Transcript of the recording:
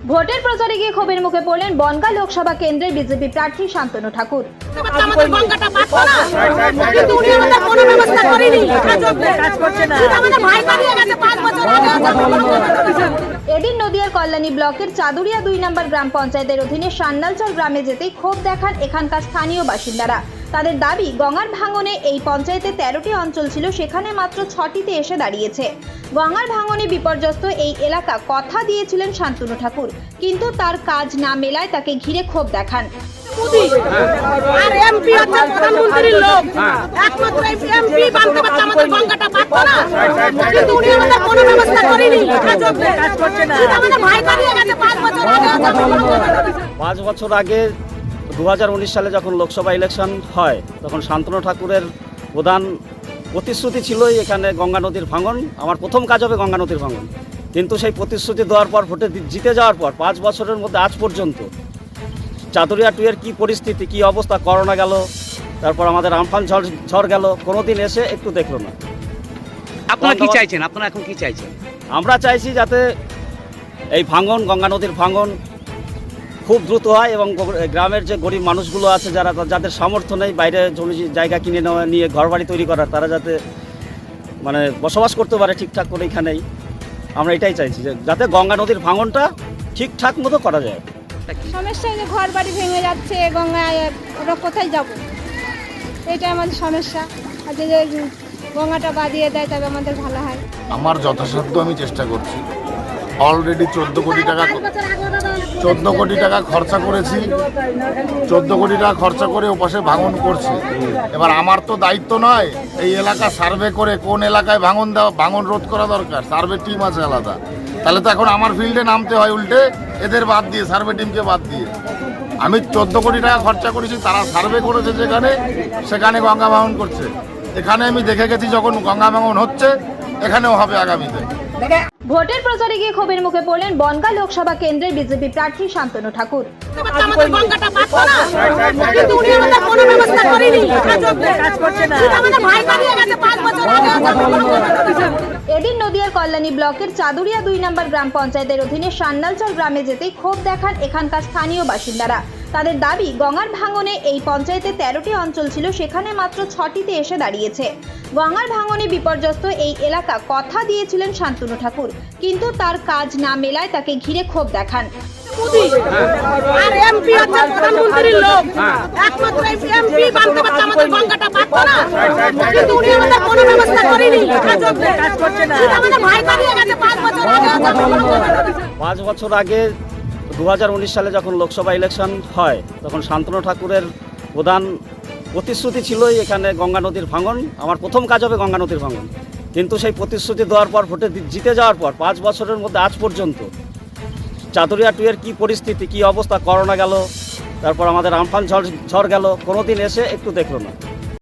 ভোটের প্রচারে গিয়ে ক্ষোভের মুখে পড়লেন বনগা লোকসভা কেন্দ্রের বিজেপি প্রার্থী শান্তনু ঠাকুর। এদিন নদিয়ার কল্যাণী ব্লকের চাদুরিয়া দুই নম্বর গ্রাম পঞ্চায়েতের অধীনে সান্নালচর গ্রামে যেতেই ক্ষোভ দেখান এখানকার স্থানীয় বাসিন্দারা। তাদের দাবি গঙ্গার ভাঙনে এই পঞ্চায়েতে তেরোটি অঞ্চল ছিল সেখানে মাত্র ছটিতে এসে দাঁড়িয়েছে। গঙ্গার ভাঙনে বিপর্যস্ত এই এলাকা কথা দিয়েছিলেন শান্তনু ঠাকুর কিন্তু তার কাজ না মেলায় তাকে ঘিরে ক্ষোভ দেখান। মোদি আর এমপি হচ্ছে প্রধানমন্ত্রীর লোক। একমাত্র এমপি বানতে পারছে আমাদের গঙ্গাটা পাচ্ছ না। কিন্তু উনি আমাদের কোনো ব্যবস্থা করেনি। কাজ করছে না আমাদের ভাই পালিয়ে গেছে পাঁচ বছর আগে পাঁচ বছর আগে দু হাজার উনিশ সালে যখন লোকসভা ইলেকশন হয় তখন শান্তনু ঠাকুরের প্রধান প্রতিশ্রুতি ছিলই এখানে গঙ্গা নদীর ভাঙন। আমার প্রথম কাজ হবে গঙ্গা নদীর ভাঙন। কিন্তু সেই প্রতিশ্রুতি দেওয়ার পর ভোটে জিতে যাওয়ার পর পাঁচ বছরের মধ্যে আজ পর্যন্ত চাতুরিয়া টুয়ের কী পরিস্থিতি কী অবস্থা করোনা গেল তারপর আমাদের আমফান ঝড় ঝড় গেল কোনো দিন এসে একটু দেখল না। আপনারা কি চাইছেন? আপনারা এখন কি চাইছেন? আমরা চাইছি যাতে এই ভাঙন গঙ্গা নদীর ভাঙন খুব দ্রুত হয় এবং গ্রামের যে গরিব মানুষগুলো আছে যারা যাদের সামর্থ্য নেই বাইরে জমি জায়গা কিনে নেওয়া নিয়ে ঘরবাড়ি তৈরি করার তারা যাতে মানে বসবাস করতে পারে ঠিকঠাক করে এখানেই। আমরা এটাই চাইছি যে যাতে গঙ্গা নদীর ভাঙনটা ঠিকঠাক মতো করা যায়। সমস্যা যে ঘর বাড়ি ভেঙে যাচ্ছে গঙ্গায় ওরা কোথায় যাব? এটা আমাদের সমস্যা। আর যে গঙ্গাটা বাঁধিয়ে দেয় তবে আমাদের ভালো হয়। আমার যথাসাধ্য আমি চেষ্টা করছি। অলরেডি চোদ্দ কোটি টাকা চোদ্দ কোটি টাকা খরচা করেছি। চোদ্দ কোটি টাকা খরচা করে ওপাশে ভাঙন করছে। এবার আমার তো দায়িত্ব নয় এই এলাকা সার্ভে করে কোন এলাকায় ভাঙন দেওয়া, ভাঙন রোধ করা দরকার। সার্ভে টিম আছে আলাদা। তাহলে তো এখন আমার ফিল্ডে নামতে হয় উল্টে, এদের বাদ দিয়ে, সার্ভে টিমকে বাদ দিয়ে। আমি চোদ্দ কোটি টাকা খরচা করেছি, তারা সার্ভে করেছে যেখানে, সেখানে গঙ্গা ভাঙন করছে। এখানে আমি দেখে গেছি যখন গঙ্গা ভাঙন হচ্ছে, এখানেও হবে আগামীতে। ভোটের প্রচারে গিয়ে ক্ষোভের মুখে পড়লেন বনগা লোকসভা কেন্দ্রের বিজেপি প্রার্থী শান্তনু ঠাকুর। এদিন নদিয়ার কল্যাণী ব্লকের চাদুরিয়া দুই নম্বর গ্রাম পঞ্চায়েতের অধীনে সান্নালচর গ্রামে যেতেই ক্ষোভ দেখান এখানকার স্থানীয় বাসিন্দারা। তাদের দাবি গঙ্গার ভাঙনে এই পঞ্চায়েতে তেরোটি অঞ্চল ছিল সেখানে মাত্র ছটিতে এসে দাঁড়িয়েছে। গঙ্গার ভাঙনে বিপর্যস্ত এই এলাকা কথা দিয়েছিলেন শান্তনু ঠাকুর কিন্তু তার কাজ না মেলায় তাকে ঘিরে ক্ষোভ দেখান। মোদি আর এমপি হচ্ছে প্রধানমন্ত্রীর লোক। একমাত্র এমপি বানতে পারছে আমাদের গঙ্গাটা পাচ্ছ না। কিন্তু উনি আমাদের কোনো ব্যবস্থা করেনি। কাজ করছে না। আমাদের ভাই পালিয়ে গেছে পাঁচ বছর আগে। পাঁচ বছর আগে দু হাজার উনিশ সালে যখন লোকসভা ইলেকশন হয়, তখন শান্তনু ঠাকুরের প্রধান প্রতিশ্রুতি ছিলই এখানে গঙ্গা নদীর ভাঙন। আমার প্রথম কাজ হবে গঙ্গা নদীর ভাঙন। কিন্তু সেই প্রতিশ্রুতি দেওয়ার পর, ভোটে জিতে যাওয়ার পর, পাঁচ বছরের মধ্যে আজ পর্যন্ত চাতুরিয়া টুয়ের কী পরিস্থিতি, কী অবস্থা, করোনা গেল, তারপর আমাদের আমফান ঝড় ঝড় গেল কোনো দিন এসে একটু দেখল না।